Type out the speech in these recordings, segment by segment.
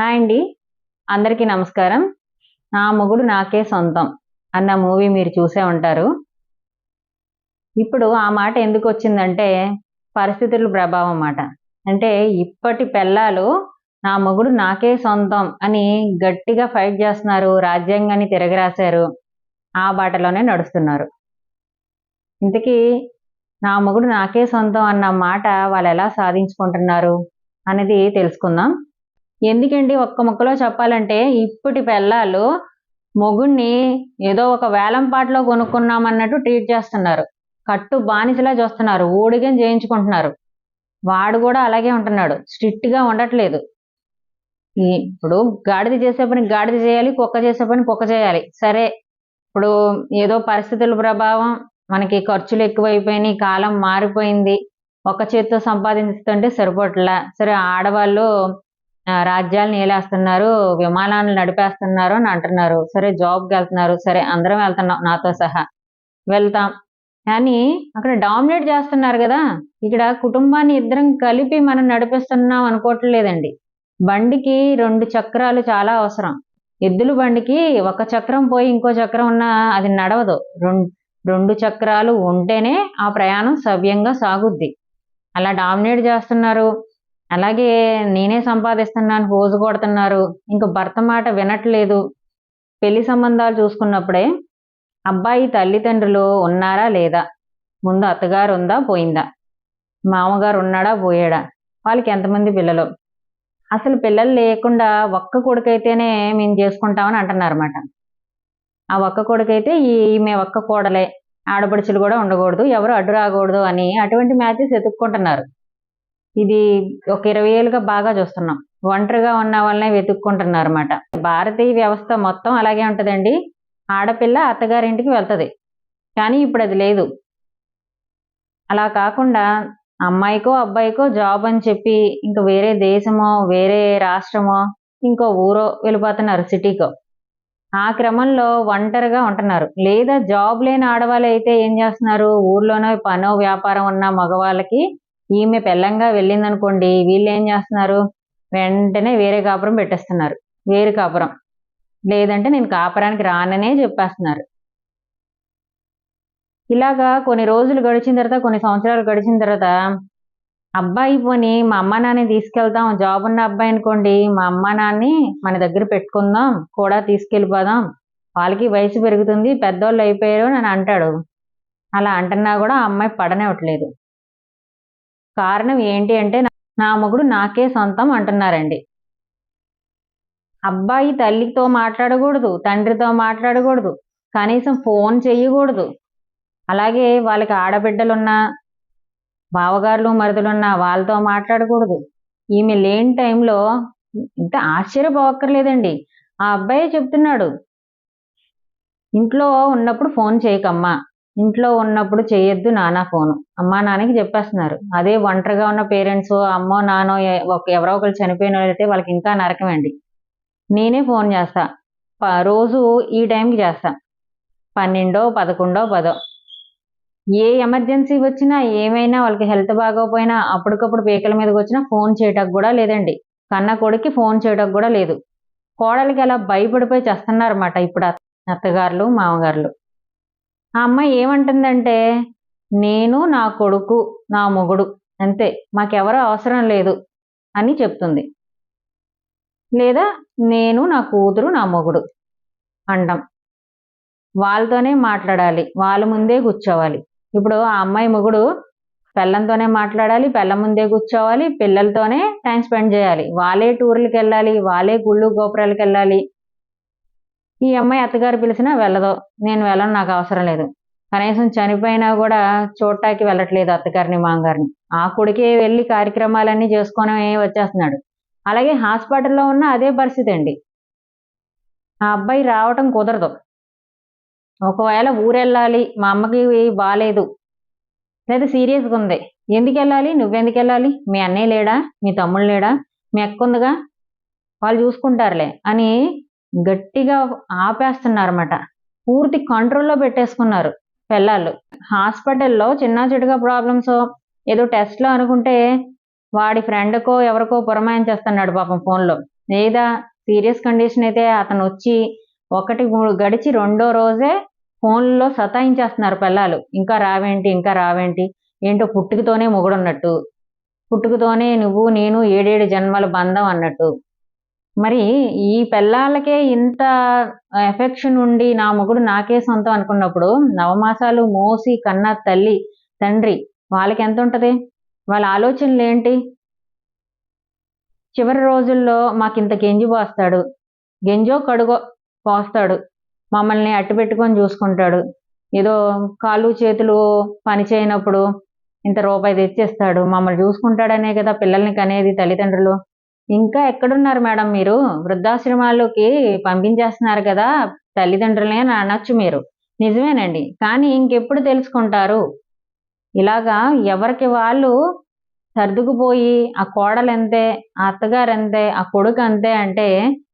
Hi అండి. అందరికీ నమస్కారం. నా మొగుడు నాకే సొంతం అన్న మూవీ మీరు చూసే ఉంటారు. ఇప్పుడు ఆ మాట ఎందుకు వచ్చిందంటే పరిస్థితుల ప్రభావం మాట అంటే ఇప్పటి పెళ్ళాలు నా మొగుడు నాకే సొంతం అని గట్టిగా ఫైట్ చేస్తున్నారు రాజ్యాంగాన్ని తిరగరాశారు ఆ బాటలోనే నడుస్తున్నారు. ఇంతకీ నా మొగుడు నాకే సొంతం అన్న మాట వాళ్ళు ఎలా సాధించుకుంటున్నారు అనేది తెలుసుకుందాం. ఎందుకండి ఒక్క ముక్కలో చెప్పాలంటే ఇప్పటి పిల్లలు మొగుణ్ణి ఏదో ఒక వేలం పాటలో కొనుక్కున్నామన్నట్టు ట్రీట్ చేస్తున్నారు. కట్టు బానిసలా చూస్తున్నారు. ఊడిగం చేయించుకుంటున్నారు. వాడు కూడా అలాగే ఉంటున్నాడు. స్ట్రిక్ట్గా ఉండట్లేదు. ఇప్పుడు గాడిద చేసే పని గాడిద చేయాలి కుక్క చేసే పని కుక్క చేయాలి. సరే ఇప్పుడు ఏదో పరిస్థితుల ప్రభావం మనకి ఖర్చులు ఎక్కువైపోయినాయి కాలం మారిపోయింది ఒక చేత్తో సంపాదిస్తుంటే సరిపోట్లా. సరే ఆడవాళ్ళు రాజ్యాలను ఏలేస్తున్నారు విమానాలను నడిపేస్తున్నారు అని అంటున్నారు. సరే జాబ్కి వెళ్తున్నారు. సరే అందరం వెళ్తున్నాం నాతో సహా. వెళ్తాం. కానీ అక్కడ డామినేట్ చేస్తున్నారు కదా. ఇక్కడ కుటుంబాన్ని ఇద్దరం కలిపి మనం నడిపిస్తున్నాం అనుకోవట్లేదండి. బండికి రెండు చక్రాలు చాలా అవసరం. ఎద్దుల బండికి ఒక చక్రం పోయి ఇంకో చక్రం ఉన్న అది నడవదు. రెండు రెండు చక్రాలు ఉంటేనే ఆ ప్రయాణం సవ్యంగా సాగుద్ది. అలా డామినేట్ చేస్తున్నారు. అలాగే నేనే సంపాదిస్తున్నాను హోజు కొడుతున్నారు. ఇంకా భర్త మాట వినట్లేదు. పెళ్ళి సంబంధాలు చూసుకున్నప్పుడే అబ్బాయి తల్లిదండ్రులు ఉన్నారా లేదా? ముందు అత్తగారు ఉందా? పోయిందా? మామగారు ఉన్నాడా? పోయాడా? వాళ్ళకి ఎంతమంది పిల్లలు? అసలు పిల్లలు లేకుండా ఒక్క కొడుకైతేనే మేము చేసుకుంటామని అంటున్నారన్నమాట. ఆ ఒక్క కొడుకైతే ఈ- ఈమె ఒక్క కోడలే. ఆడపడుచులు కూడా ఉండకూడదు ఎవరు అడ్డు రాకూడదు అని అటువంటి మ్యాచెస్ ఎత్తుక్కుంటున్నారు ఇది ఒక ఇరవై ఏళ్ళుగా బాగా చూస్తున్నాం. ఒంటరిగా ఉన్న వాళ్ళనే వెతుక్కుంటున్నారు అనమాట భారతీయ వ్యవస్థ మొత్తం అలాగే ఉంటదండి. ఆడపిల్ల అత్తగారింటికి వెళ్తుంది. కానీ ఇప్పుడు అది లేదు. అలా కాకుండా అమ్మాయికో అబ్బాయికో జాబ్ అని చెప్పి ఇంకా వేరే దేశమో వేరే రాష్ట్రమో ఇంకో ఊరో వెళ్ళిపోతున్నారు సిటీకో. ఆ క్రమంలో ఒంటరిగా ఉంటున్నారు. లేదా జాబ్ లేని ఆడవాళ్ళు అయితే ఏం చేస్తున్నారు? ఊర్లోనో పనో వ్యాపారం ఉన్న మగవాళ్ళకి ఈమె పెళ్ళంగా వెళ్ళిందనుకోండి వీళ్ళు ఏం చేస్తున్నారు? వెంటనే వేరే కాపురం పెట్టేస్తున్నారు. వేరే కాపురం. లేదంటే నేను కాపురానికి రాననే చెప్పేస్తున్నారు. ఇలాగా కొన్ని రోజులు గడిచిన తర్వాత కొన్ని సంవత్సరాలు గడిచిన తర్వాత అబ్బాయి పోని మా అమ్మ నాన్న తీసుకెళ్తాం జాబ్ ఉన్న అబ్బాయి అనుకోండి మా అమ్మ నాన్ని మన దగ్గర పెట్టుకుందాం కూడా తీసుకెళ్ళిపోదాం. వాళ్ళకి వయసు పెరుగుతుంది పెద్దోళ్ళు అయిపోయారు అని అంటాడు. అలా అంటున్నా కూడా ఆ అమ్మాయి పడనివ్వట్లేదు. కారణం ఏంటి అంటే నా- మొగుడు నాకే సొంతం అంటున్నారండి. అబ్బాయి తల్లితో మాట్లాడకూడదు తండ్రితో మాట్లాడకూడదు కనీసం ఫోన్ చేయకూడదు అలాగే వాళ్ళకి ఆడబిడ్డలున్నా బావగారులు మరుదులున్నా వాళ్ళతో మాట్లాడకూడదు. ఈమె లేని టైంలో ఇంత ఆశ్చర్యపోవక్కర్లేదండి ఆ అబ్బాయి చెప్తున్నాడు ఇంట్లో ఉన్నప్పుడు ఫోన్ చేయకమ్మా ఇంట్లో ఉన్నప్పుడు చేయొద్దు నానా ఫోను. అమ్మా నాన్నకి చెప్పేస్తున్నారు. అదే ఒంటరిగా ఉన్న పేరెంట్స్ అమ్మో నానో ఒక- ఎవరో ఒకరు చనిపోయిన వాళ్ళైతే వాళ్ళకి ఇంకా నరకమండి నేనే ఫోన్ చేస్తా. ప- రోజు ఈ టైంకి చేస్తా. పన్నెండో పదకొండో పదో. ఏ ఎమర్జెన్సీ వచ్చినా ఏమైనా వాళ్ళకి హెల్త్ బాగోపోయినా అప్పటికప్పుడు పీకల మీదకి వచ్చినా ఫోన్ చేయటకు కూడా లేదండి. కన్న కొడుక్కి ఫోన్ చేయటకు కూడా లేదు. కోడలికి అలా భయపడిపోయి చేస్తున్నారన్నమాట ఇప్పుడు అత్త- అత్తగారులు మామగారులు. ఆ అమ్మాయి ఏమంటుందంటే నేను నా కొడుకు నా మొగుడు అంతే మాకెవరో అవసరం లేదు అని చెప్తుంది. లేదా నేను నా కూతురు నా మొగుడు అంటాం. వాళ్ళతోనే మాట్లాడాలి వాళ్ళ ముందే కూర్చోవాలి. ఇప్పుడు ఆ అమ్మాయి మొగుడు పెళ్ళంతోనే మాట్లాడాలి పిల్ల ముందే కూర్చోవాలి పిల్లలతోనే టైం స్పెండ్ చేయాలి. వాళ్ళే టూర్లకు వెళ్ళాలి వాళ్ళే గుళ్ళు గోపురాలకు వెళ్ళాలి ఈ అమ్మాయి అత్తగారు పిలిచినా వెళ్ళదు. నేను వెళ్ళను నాకు అవసరం లేదు. కనీసం చనిపోయినా కూడా చూడటానికి వెళ్ళట్లేదు అత్తగారిని మామగారిని. ఆ కొడుకే వెళ్ళి కార్యక్రమాలన్నీ చేసుకొని వచ్చేస్తున్నాడు. అలాగే హాస్పిటల్లో ఉన్న అదే పరిస్థితి అండి. ఆ అబ్బాయి రావటం కుదరదు. ఒకవేళ ఊరెళ్ళాలి మా అమ్మకి బాగాలేదు లేదా సీరియస్గా ఉంది. ఎందుకు వెళ్ళాలి? నువ్వెందుకు వెళ్ళాలి? మీ అన్నయ్య లేడా? మీ తమ్ముడు లేడా? మీ అక్క ఉందిగా? వాళ్ళు చూసుకుంటారులే అని గట్టిగా ఆపేస్తున్నారన్నమాట. పూర్తి కంట్రోల్లో పెట్టేసుకున్నారు పిల్లలు. హాస్పిటల్లో చిన్న చిటుగా ప్రాబ్లమ్స్ ఏదో టెస్ట్లో అనుకుంటే వాడి ఫ్రెండ్కో ఎవరికో పురమాయించేస్తున్నాడు పాపం ఫోన్లో. లేదా సీరియస్ కండిషన్ అయితే అతను వచ్చి ఒకటి మూడు గడిచి రెండో రోజే ఫోన్లో సతాయించేస్తున్నారు పిల్లలు. ఇంకా రావేంటి ఇంకా రావేంటి? ఏంటో పుట్టుకతోనే మొగుడున్నట్టు. పుట్టుకతోనే నువ్వు నేను ఏడేడు జన్మల బంధం అన్నట్టు. మరి ఈ పిల్లలకే ఇంత ఎఫెక్షన్ ఉండి నా మొగుడు నాకే సొంతం అనుకున్నప్పుడు నవమాసాలు మోసి కన్న తల్లి తండ్రి వాళ్ళకి ఎంత ఉంటది? వాళ్ళ ఆలోచనలు ఏంటి? చివరి రోజుల్లో మాకు ఇంత గెంజి పోస్తాడు. గెంజో కడుగో పోస్తాడు. మమ్మల్ని అట్టి పెట్టుకొని చూసుకుంటాడు. ఏదో కాళ్ళు చేతులు పని చేయనప్పుడు ఇంత రూపాయి తెచ్చేస్తాడు. మమ్మల్ని చూసుకుంటాడనే కదా పిల్లల్ని కనేది తల్లిదండ్రులు. ఇంకా ఎక్కడున్నారు మేడం మీరు? వృద్ధాశ్రమాల్లోకి పంపించేస్తున్నారు కదా తల్లిదండ్రులనే అని అనొచ్చు మీరు. నిజమేనండి. కానీ ఇంకెప్పుడు తెలుసుకుంటారు? ఇలాగా ఎవరికి వాళ్ళు సర్దుకుపోయి ఆ కోడలు ఎంతే ఆ అత్తగారు ఎంతే ఆ కొడుకు అంతే అంటే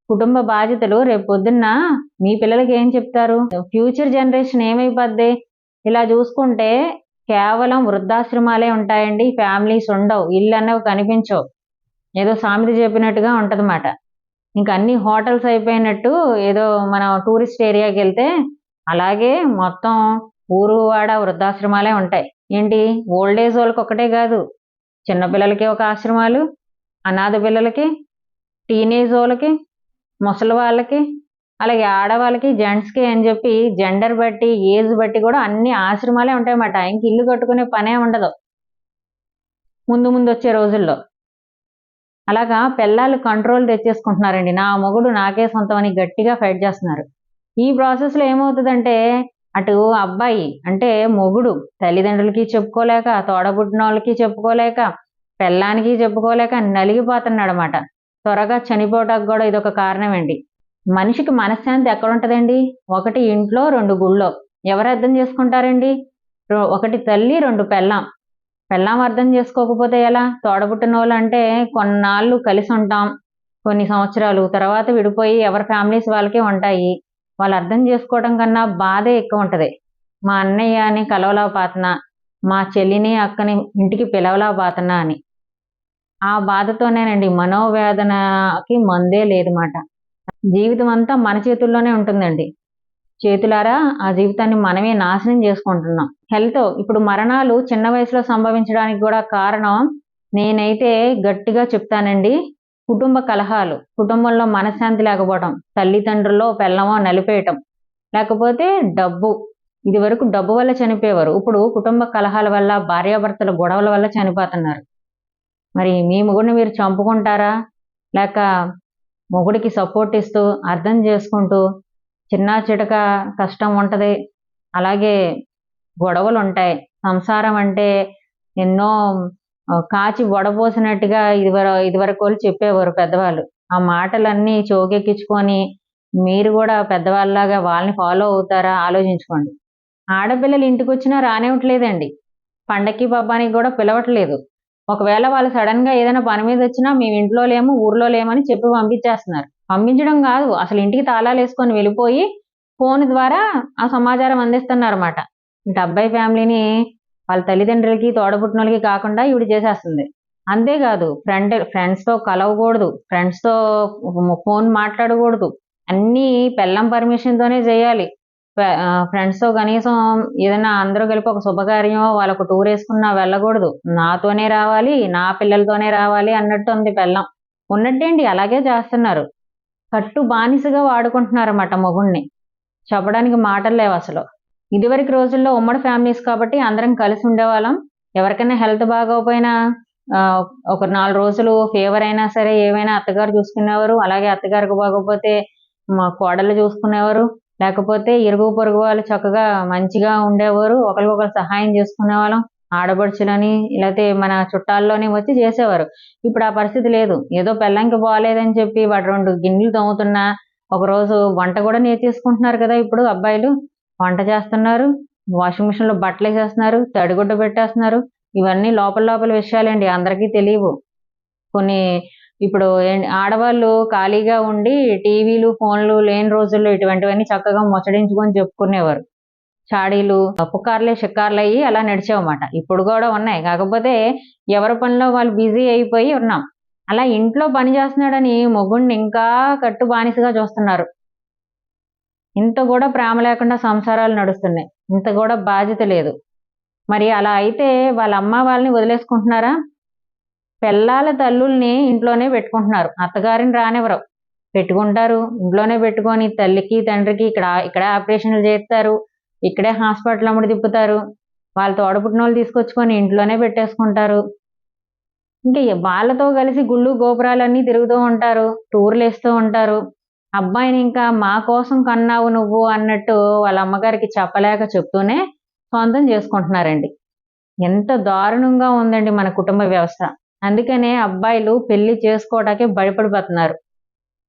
కుటుంబ బాధ్యతలు రేపు పొద్దున్న మీ పిల్లలకి ఏం చెప్తారు? ఫ్యూచర్ జనరేషన్ ఏమైపోద్ది? ఇలా చూసుకుంటే కేవలం వృద్ధాశ్రమాలే ఉంటాయండి. ఫ్యామిలీస్ ఉండవు. ఇల్లు అన్నవి కనిపించవు. ఏదో సామెత చెప్పినట్టుగా ఉంటదన్నమాట. ఇంకా అన్ని హోటల్స్ అయిపోయినట్టు ఏదో మనం టూరిస్ట్ ఏరియాకి వెళ్తే అలాగే మొత్తం ఊరు వాడ వృద్ధాశ్రమాలే ఉంటాయి. ఏంటి? ఓల్డ్ ఏజ్ వాళ్ళకి ఒకటే కాదు. చిన్నపిల్లలకి ఒక ఆశ్రమాలు అనాథ పిల్లలకి టీనేజ్ వాళ్ళకి ముసలి వాళ్ళకి అలాగే ఆడవాళ్ళకి జెంట్స్కి అని చెప్పి జెండర్ బట్టి ఏజ్ బట్టి కూడా అన్ని ఆశ్రమాలే ఉంటాయన్నమాట. ఇంక ఇల్లు కట్టుకునే పనే ఉండదు. ముందు ముందు వచ్చే రోజుల్లో. అలాగా పిల్లలు కంట్రోల్ తెచ్చేసుకుంటున్నారండి. నా మొగుడు నాకే సొంతం అని గట్టిగా ఫైట్ చేస్తున్నారు. ఈ ప్రాసెస్లో ఏమవుతుందంటే అటు అబ్బాయి అంటే మొగుడు తల్లిదండ్రులకి చెప్పుకోలేక తోడబుట్టిన వాళ్ళకి చెప్పుకోలేక పెళ్ళానికి చెప్పుకోలేక నలిగిపోతున్నాడు అనమాట త్వరగా చనిపోవటానికి కూడా ఇదొక కారణమేంటి మనిషికి మనశ్శాంతి ఎక్కడుంటుందండి? ఒకటి ఇంట్లో రెండు గుళ్ళో. ఎవరు అర్థం చేసుకుంటారండి? ఒకటి తల్లి రెండు పెళ్ళాం. పెళ్ళాం అర్థం చేసుకోకపోతే ఎలా? తోడబుట్టిన వాళ్ళు అంటే కొన్నాళ్ళు కలిసి ఉంటాం. కొన్ని సంవత్సరాలు తర్వాత విడిపోయి ఎవరి ఫ్యామిలీస్ వాళ్ళకే ఉంటాయి. వాళ్ళు అర్థం చేసుకోవడం కన్నా బాధే ఎక్కువ ఉంటది. మా అన్నయ్యని కలవలా పాతన. మా చెల్లిని అక్కని ఇంటికి పిలవలా పాతనా అని. ఆ బాధతోనేనండి. మనోవేదనకి మందే లేదు మాట జీవితం అంతా మన చేతుల్లోనే ఉంటుందండి. చేతులారా ఆ జీవితాన్ని మనమే నాశనం చేసుకుంటున్నాం. హెల్త్ ఇప్పుడు మరణాలు చిన్న వయసులో సంభవించడానికి కూడా కారణం నేనైతే గట్టిగా చెప్తానండి. కుటుంబ కలహాలు కుటుంబంలో మనశ్శాంతి లేకపోవడం తల్లిదండ్రుల్లో పెళ్ళమో నలిపేయటం లేకపోతే డబ్బు ఇది వరకు డబ్బు వల్ల చనిపోయేవారు ఇప్పుడు కుటుంబ కలహాల వల్ల భార్యాభర్తల గొడవల వల్ల చనిపోతున్నారు. మరి మీ మొగుడిని మీరు చంపుకుంటారా? లేక మొగుడికి సపోర్ట్ ఇస్తూ అర్థం చేసుకుంటూ చిన్న చిటక కష్టం ఉంటది. అలాగే గొడవలు ఉంటాయి సంసారం అంటే ఎన్నో కాచి వడపోసినట్టుగా ఇదివర ఇదివరకు వాళ్ళు చెప్పేవారు పెద్దవాళ్ళు. ఆ మాటలన్నీ చోకెక్కించుకొని మీరు కూడా పెద్దవాళ్ళలాగా వాళ్ళని ఫాలో అవుతారా ఆలోచించుకోండి. ఆడపిల్లలు ఇంటికి వచ్చినా రానివ్వట్లేదండి. పండక్కి పబ్బానికి కూడా పిలవట్లేదు. ఒకవేళ వాళ్ళు సడన్గా ఏదైనా పని మీద వచ్చినా మేము ఇంట్లో లేము ఊర్లో లేమని చెప్పి పంపించేస్తున్నారు. పంపించడం కాదు. అసలు ఇంటికి తాళాలు వేసుకొని వెళ్ళిపోయి ఫోన్ ద్వారా ఆ సమాచారం అందిస్తున్నారు అనమాట అబ్బాయి ఫ్యామిలీని వాళ్ళ తల్లిదండ్రులకి తోడబుట్టినోళ్ళకి కాకుండా ఇవిడు చేసేస్తుంది. అంతేకాదు ఫ్రెండ్ ఫ్రెండ్స్తో కలవకూడదు. ఫ్రెండ్స్తో ఫోన్ మాట్లాడకూడదు. అన్నీ పెళ్ళం పర్మిషన్ తోనే చేయాలి ఫ్రెండ్స్తో కనీసం ఏదైనా అందరూ కలిపి ఒక శుభకార్యం వాళ్ళకు టూర్ వేసుకున్నా వెళ్ళకూడదు. నాతోనే రావాలి నా పిల్లలతోనే రావాలి అన్నట్టు ఉంది పెళ్ళం. ఉన్నట్టేంటి? అలాగే చేస్తున్నారు. కట్టు బానిసగా వాడుకుంటున్నారు అన్నమాట మొగుణ్ణి. చెప్పడానికి మాటలు లేవు అసలు. ఇదివరకు రోజుల్లో ఉమ్మడి ఫ్యామిలీస్ కాబట్టి అందరం కలిసి ఉండేవాళ్ళం. ఎవరికైనా హెల్త్ బాగోకపోయినా ఒక నాలుగు రోజులు ఫీవర్ అయినా సరే ఏమైనా అత్తగారు చూసుకునేవారు. అలాగే అత్తగారికి బాగోకపోతే మా కోడలు చూసుకునేవారు. లేకపోతే ఇరుగు పొరుగు వాళ్ళు చక్కగా మంచిగా ఉండేవారు. ఒకరికొకరు సహాయం చేసుకునేవాళ్ళం. ఆడపడుచులని లేకపోతే మన చుట్టాల్లోనే వచ్చి చేసేవారు. ఇప్పుడు ఆ పరిస్థితి లేదు. ఏదో పెళ్ళంకి బాగాలేదని చెప్పి వాడు రెండు గిన్నెలు తోముతున్నా ఒక రోజు వంట కూడా నేర్చేసుకుంటున్నారు కదా ఇప్పుడు అబ్బాయిలు. వంట చేస్తున్నారు వాషింగ్ మిషన్లో బట్టలు వేసేస్తున్నారు తడిగుడ్డ పెట్టేస్తున్నారు. ఇవన్నీ లోపల లోపల విషయాలండి అందరికీ తెలియవు. కొన్ని ఇప్పుడు ఆడవాళ్ళు ఖాళీగా ఉండి టీవీలు ఫోన్లు లేని రోజుల్లో ఇటువంటివన్నీ చక్కగా ముచ్చడించుకొని చెప్పుకునేవారు. చాడీలు పుకార్లే షికార్లు అయ్యి అలా నడిచావన్నమాట. ఇప్పుడు కూడా ఉన్నాయి. కాకపోతే ఎవరి పనిలో వాళ్ళు బిజీ అయిపోయి ఉన్నాం. అలా ఇంట్లో పని చేస్తున్నాడని మొగుణ్ణి ఇంకా కట్టు బానిసగా చూస్తున్నారు. ఇంత కూడా ప్రేమ లేకుండా సంసారాలు నడుస్తున్నాయి. ఇంత కూడా బాధ్యత లేదు. మరి అలా అయితే వాళ్ళ అమ్మ వాళ్ళని వదిలేసుకుంటున్నారా? పిల్లల తల్లుల్ని ఇంట్లోనే పెట్టుకుంటున్నారు. అత్తగారిని రానివ్వరు. పెట్టుకుంటారు. ఇంట్లోనే పెట్టుకొని తల్లికి తండ్రికి ఇక్కడ ఇక్కడే ఆపరేషన్లు చేస్తారు. ఇక్కడే హాస్పిటల్ అమ్ముడు తిప్పుతారు. వాళ్ళ తోడపుట్టిన వాళ్ళు తీసుకొచ్చుకొని ఇంట్లోనే పెట్టేసుకుంటారు. ఇంకా వాళ్ళతో కలిసి గుళ్ళు గోపురాలన్నీ తిరుగుతూ ఉంటారు. టూర్లు వేస్తూ ఉంటారు. అబ్బాయిని ఇంకా మా కోసం కన్నావు నువ్వు అన్నట్టు వాళ్ళ అమ్మగారికి చెప్పలేక చెప్తూనే సొంతం చేసుకుంటున్నారండి. ఎంత దారుణంగా ఉందండి మన కుటుంబ వ్యవస్థ. అందుకనే అబ్బాయిలు పెళ్ళి చేసుకోవడానికి భయపడిపోతున్నారు.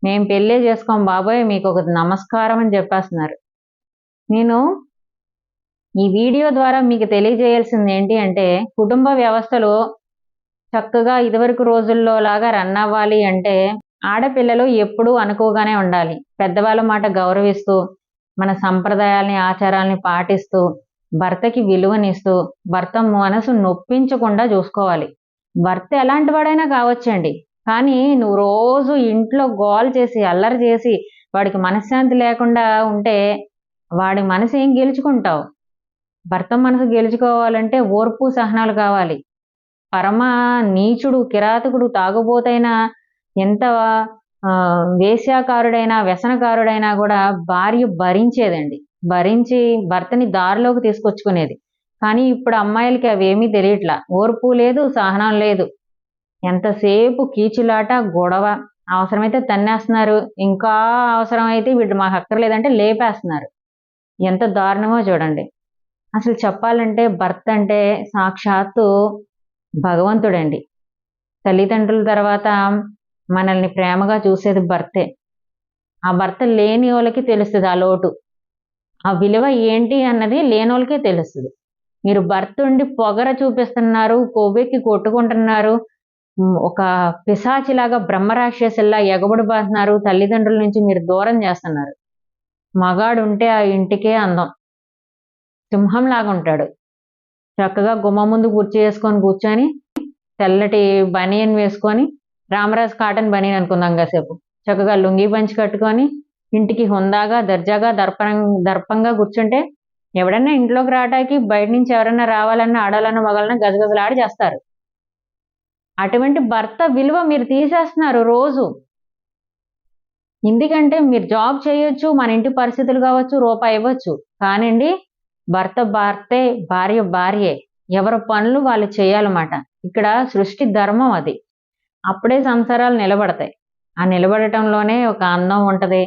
మేము పెళ్ళే చేసుకోం బాబాయ్ మీకు ఒక నమస్కారం అని చెప్పేస్తున్నారు. నేను ఈ వీడియో ద్వారా మీకు తెలియజేయాల్సింది ఏంటి అంటే కుటుంబ వ్యవస్థలో చక్కగా ఇదివరకు రోజుల్లో లాగా రన్ అవ్వాలి అంటే ఆడపిల్లలు ఎప్పుడూ అనుకోగానే ఉండాలి. పెద్దవాళ్ళ మాట గౌరవిస్తూ మన సంప్రదాయాల్ని ఆచారాల్ని పాటిస్తూ భర్తకి విలువనిస్తూ భర్త మనసు నొప్పించకుండా చూసుకోవాలి. భర్త ఎలాంటి వాడైనా కావచ్చండి. కానీ నువ్వు రోజు ఇంట్లో గోల్ చేసి అల్లరి చేసి వాడికి మనశ్శాంతి లేకుండా ఉంటే వాడి మనసు ఏం గెలుచుకుంటావు? భర్త మనసు గెలుచుకోవాలంటే ఓర్పు సహనాలు కావాలి. పరమ నీచుడు కిరాతకుడు తాగుబోతైనా ఎంత వేశ్యాకారుడైనా వ్యసనకారుడైనా కూడా భార్య భరించేదండి. భరించి భర్తని దారిలోకి తీసుకొచ్చుకునేది. కానీ ఇప్పుడు అమ్మాయిలకి అవేమీ తెలియట్లా. ఓర్పు లేదు సహనం లేదు. ఎంతసేపు కీచులాట గొడవ. అవసరమైతే తన్నేస్తున్నారు. ఇంకా అవసరమైతే వీడు మాకు అక్కర్లేదంటే లేపేస్తున్నారు. ఎంత దారుణమో చూడండి. అసలు చెప్పాలంటే భర్త అంటే సాక్షాత్తు భగవంతుడండి. తల్లిదండ్రుల తర్వాత మనల్ని ప్రేమగా చూసేది భర్తే. ఆ భర్త లేని వాళ్ళకి తెలుస్తుంది ఆ లోటు. ఆ విలువ ఏంటి అన్నది లేని వాళ్ళకే తెలుస్తుంది. మీరు భర్త ఉండి పొగర చూపిస్తున్నారు కొవ్వెక్కి కొట్టుకుంటున్నారు ఒక పిశాచిలాగా బ్రహ్మరాక్షసుల్లా ఎగబడిపోతున్నారు తల్లిదండ్రుల నుంచి మీరు దూరం చేస్తున్నారు. మగాడు ఉంటే ఆ ఇంటికే అందం. సింహంలాగా ఉంటాడు. చక్కగా గుమ్మ ముందు కుర్చీ వేసుకొని కూర్చొని తెల్లటి బనియన్ వేసుకొని రామరాజ్ కాటన్ బనియన్ అనుకుందాం కాసేపు. చక్కగా లుంగీ పంచి కట్టుకొని ఇంటికి హుందాగా దర్జాగా దర్పణ దర్పంగా కూర్చుంటే ఎవడన్నా ఇంట్లోకి రావడానికి బయట నుంచి ఎవరన్నా రావాలన్నా ఆడాలన్నా మగాలన్నా గజగజలాడి చేస్తారు. అటువంటి భర్త విలువ మీరు తీసేస్తున్నారు రోజు. ఎందుకంటే మీరు జాబ్ చేయొచ్చు మన ఇంటి పరిస్థితులు కావచ్చు రూపాయి ఇవ్వచ్చు. కానండి భర్త భర్తే భార్య భార్యే ఎవరి పనులు వాళ్ళు చేయాలన్నమాట. ఇక్కడ సృష్టి ధర్మం అది. అప్పుడే సంసారాలు నిలబడతాయి. ఆ నిలబడటంలోనే ఒక అందం ఉంటది.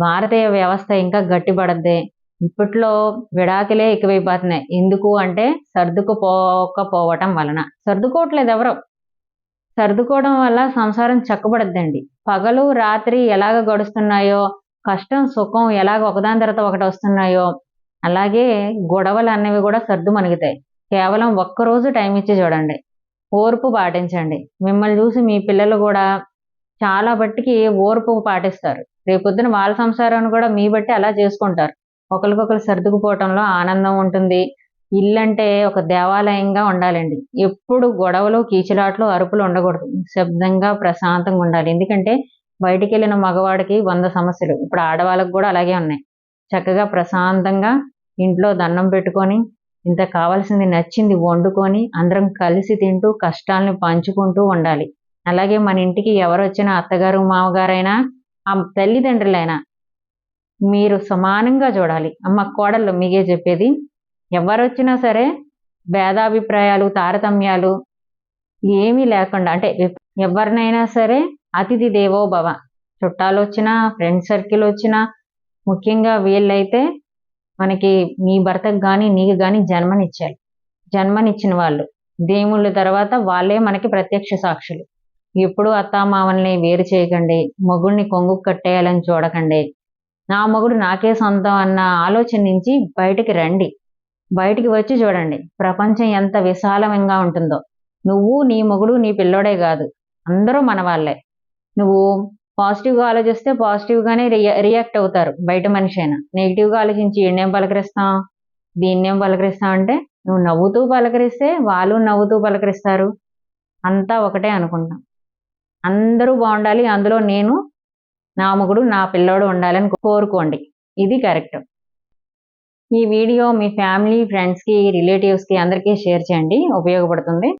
భారతీయ వ్యవస్థ ఇంకా గట్టిపడద్ది. ఇప్పట్లో విడాకులే ఎక్కువైపోతున్నాయి. ఎందుకు అంటే సర్దుకుపోకపోవటం వలన. సర్దుకోవట్లేదు ఎవరు. సర్దుకోవడం వల్ల సంసారం చక్కబడద్దండి. పగలు రాత్రి ఎలాగ గడుస్తున్నాయో కష్టం సుఖం ఎలాగ ఒకదాని తర్వాత ఒకటి వస్తున్నాయో అలాగే గొడవలు అనేవి కూడా సర్దు మణుగుతాయి. కేవలం ఒక్క రోజు టైం ఇచ్చి చూడండి. ఓర్పు పాటించండి. మిమ్మల్ని చూసి మీ పిల్లలు కూడా చాలా బట్టికి ఓర్పు పాటిస్తారు. రేపొద్దున వాళ్ళ సంసారాన్ని కూడా మీ బట్టి అలా చేసుకుంటారు. ఒకరికొకరు సర్దుకుపోవటంలో ఆనందం ఉంటుంది. ఇల్లు అంటే ఒక దేవాలయంగా ఉండాలండి. ఎప్పుడు గొడవలు కీచులాట్లు అరుపులు ఉండకూడదు. శబ్దంగా ప్రశాంతంగా ఉండాలి. ఎందుకంటే బయటికి వెళ్ళిన మగవాడికి వంద సమస్యలు. ఇప్పుడు ఆడవాళ్ళకి కూడా అలాగే ఉన్నాయి. చక్కగా ప్రశాంతంగా ఇంట్లో దండం పెట్టుకొని ఇంత కావాల్సింది నచ్చింది వండుకొని అందరం కలిసి తింటూ కష్టాలను పంచుకుంటూ ఉండాలి. అలాగే మన ఇంటికి ఎవరు వచ్చినా అత్తగారు మామగారైనా ఆ తల్లిదండ్రులైనా మీరు సమానంగా చూడాలి. అమ్మ కోడళ్ళు మీకే చెప్పేది ఎవరు వచ్చినా సరే భేదాభిప్రాయాలు తారతమ్యాలు ఏమీ లేకుండా అంటే ఎవరినైనా సరే అతిథి దేవో భవ చుట్టాలు వచ్చినా ఫ్రెండ్ సర్కిల్ వచ్చినా ముఖ్యంగా వీళ్ళైతే మనకి నీ భర్తకు కానీ నీకు కానీ జన్మనిచ్చారు. జన్మనిచ్చిన వాళ్ళు. దేవుళ్ళ తర్వాత వాళ్ళే మనకి ప్రత్యక్ష సాక్షులు. ఎప్పుడు అత్తామామల్ని వేరు చేయకండి మొగుడిని కొంగు కట్టేయాలని చూడకండి. నా మొగుడు నాకే సొంతం అన్న ఆలోచన నుంచి బయటికి రండి. బయటికి వచ్చి చూడండి ప్రపంచం ఎంత విశాలంగా ఉంటుందో. నువ్వు నీ మొగుడు నీ పిల్లోడే కాదు అందరూ మన వాళ్ళే. నువ్వు పాజిటివ్గా ఆలోచిస్తే పాజిటివ్గానే రియా రియాక్ట్ అవుతారు బయట మనిషి అయినా. నెగిటివ్గా ఆలోచించి ఏం పలకరిస్తాం? దీన్నేం పలకరిస్తాం అంటే నువ్వు నవ్వుతూ పలకరిస్తే వాళ్ళు నవ్వుతూ పలకరిస్తారు. అంతా ఒకటే అనుకుంటాం. అందరూ బాగుండాలి అందులో నేను నా మొగుడు నా పిల్లోడు ఉండాలని కోరుకోండి. ఇది కరెక్ట్ ఈ వీడియో మీ ఫ్యామిలీ ఫ్రెండ్స్కి రిలేటివ్స్కి అందరికీ షేర్ చేయండి. ఉపయోగపడుతుంది.